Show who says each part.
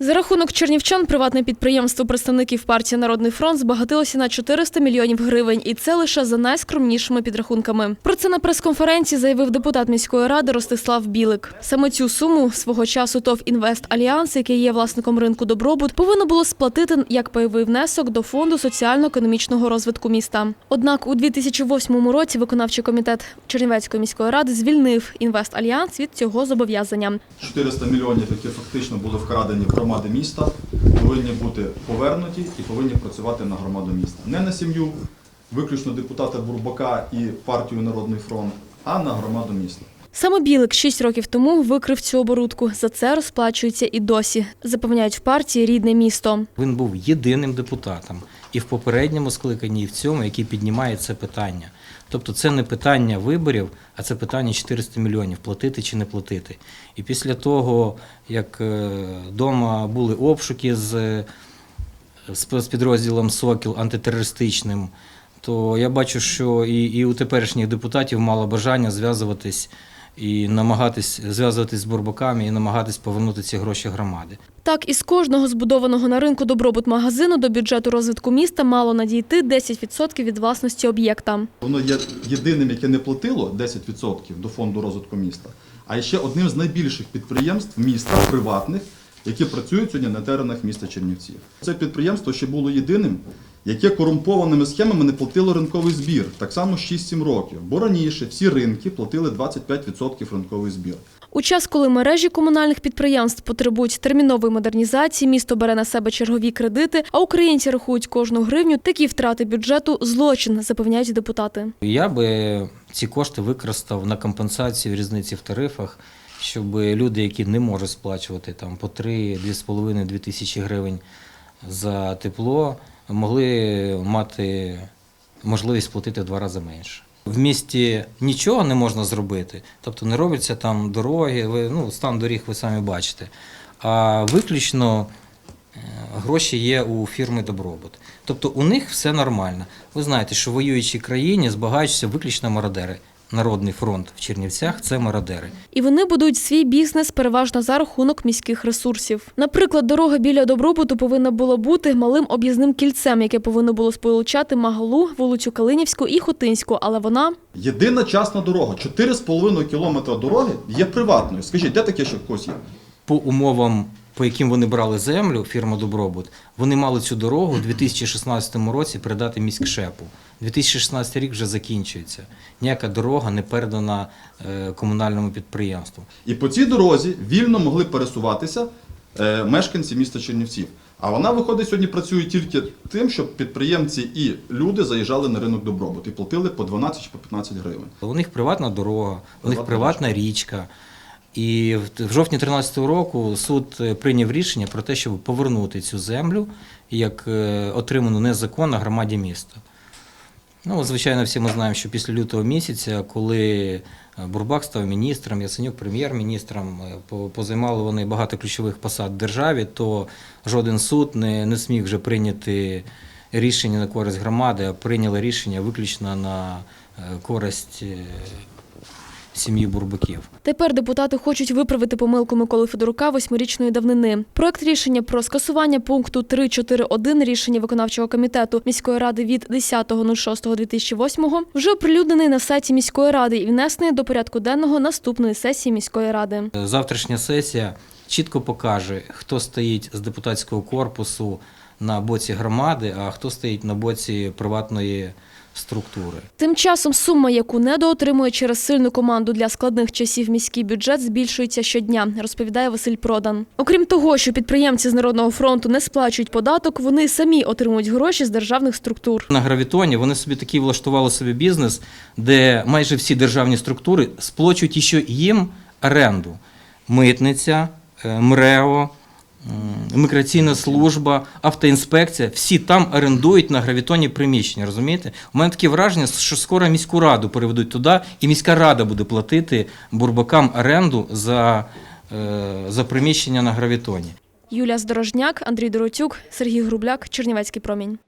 Speaker 1: За рахунок чернівчан приватне підприємство представників партії Народний фронт збагатилося на 400 мільйонів гривень, і це лише за найскромнішими підрахунками. Про це на прес-конференції заявив депутат міської ради Ростислав Білик. Саме цю суму свого часу ТОВ Інвест Альянс, який є власником ринку добробут, повинно було сплатити як пайовий внесок до фонду соціально-економічного розвитку міста. Однак у 2008 році виконавчий комітет Чернівецької міської ради звільнив Інвест Альянс від цього зобов'язання.
Speaker 2: 400 мільйонів, які фактично були вкрадені громади міста, повинні бути повернуті і повинні працювати на громаду міста. Не на сім'ю, виключно депутата Бурбака і партію Народний фронт, а на громаду міста.
Speaker 1: Саме Білик шість років тому викрив цю оборудку. За це розплачується і досі. Запевняють в партії рідне місто.
Speaker 3: Він був єдиним депутатом і в попередньому скликанні, і в цьому, який піднімає це питання. Тобто це не питання виборів, а це питання 400 мільйонів платити чи не платити. І після того, як вдома були обшуки з, е, з з підрозділом Сокіл антитерористичним, то я бачу, що і, і у теперішніх депутатів мало бажання зв'язуватись і намагатись зв'язуватись з бурбаками і намагатись повернути ці гроші громади.
Speaker 1: Так, із кожного збудованого на ринку добробут магазину до бюджету розвитку міста мало надійти 10% від власності об'єкта.
Speaker 2: Воно є єдиним, яке не платило 10% до фонду розвитку міста, а ще одним з найбільших підприємств міста приватних, які працюють сьогодні на теренах міста Чернівців. Це підприємство ще було єдиним, яке корумпованими схемами не платило ринковий збір, так само 6-7 років. Бо раніше всі ринки платили 25% ринковий збір.
Speaker 1: У час, коли мережі комунальних підприємств потребують термінової модернізації, місто бере на себе чергові кредити, а українці рахують кожну гривню. Такі втрати бюджету злочин, запевняють депутати.
Speaker 3: Я би ці кошти використав на компенсацію різниці в тарифах, щоб люди, які не можуть сплачувати там по 3-2,5-2 тисячі гривень за тепло, могли мати можливість платити в два рази менше. В місті нічого не можна зробити, тобто не робляться там дороги, ви, ну, стан доріг ви самі бачите. А виключно е, гроші є у фірми Добробут. Тобто у них все нормально. Ви знаєте, що в воюючій країні збагачуються виключно мародери. Народний фронт в Чернівцях це мародери.
Speaker 1: І вони будують свій бізнес переважно за рахунок міських ресурсів. Наприклад, дорога біля добробуту повинна була бути малим об'їзним кільцем, яке повинно було сполучати Магалу, вулицю Калинівську і Хотинську, але вона
Speaker 2: Єдина частна дорога, 4,5 кілометра дороги є приватною. Скажіть, де таке ще в когось є?
Speaker 3: По умовам, по яким вони брали землю, фірма Добробут, вони мали цю дорогу у 2016 році передати міськшепу. 2016 рік вже закінчується. Ніяка дорога не передана е, комунальному підприємству.
Speaker 2: І по цій дорозі вільно могли пересуватися е, мешканці міста Чернівців. А вона виходить сьогодні працює тільки тим, щоб підприємці і люди заїжджали на ринок добробут і платили по 12 чи по 15 гривень.
Speaker 3: У них приватна дорога, у них
Speaker 2: Приватна
Speaker 3: приватна річка. І в жовтні 2013 року суд е, прийняв рішення про те, щоб повернути цю землю як е, отриману незаконно громаді міста. Ну, звичайно, всі ми знаємо, що після лютого місяця, коли е, Бурбак став міністром, Яценюк прем'єр-міністром, позаймали вони багато ключових посад в державі, то жоден суд не, не сміг вже прийняти рішення на користь громади, а прийняли рішення виключно на користь сім'ї Бурбаків.
Speaker 1: Тепер депутати хочуть виправити помилку Миколи Федорука восьмирічної давнини. Проект рішення про скасування пункту 3.4.1 рішення виконавчого комітету міської ради від 10.06.2008 вже оприлюднений на сайті міської ради і внесений до порядку денного наступної сесії міської ради.
Speaker 3: Завтрашня сесія чітко покаже, хто стоїть з депутатського корпусу на боці громади, а хто стоїть на боці приватної структури.
Speaker 1: Тим часом сума, яку недоотримує через сильну команду для складних часів міський бюджет, збільшується щодня, розповідає Василь Продан. Окрім того, що підприємці з Народного фронту не сплачують податок, вони самі отримують гроші з державних структур.
Speaker 3: На гравітоні вони собі такий влаштували собі бізнес, де майже всі державні структури сплачують ще їм оренду. Митниця, е, МРЕО, міграційна служба, автоінспекція, всі там орендують на гравітоні приміщення. Розумієте? У мене таке враження, що скоро міську раду переведуть туди, і міська рада буде платити бурбакам оренду за, е, за приміщення на гравітоні.
Speaker 1: Юлія Здорожняк, Андрій Доротюк, Сергій Грубляк, Чернівецький промінь.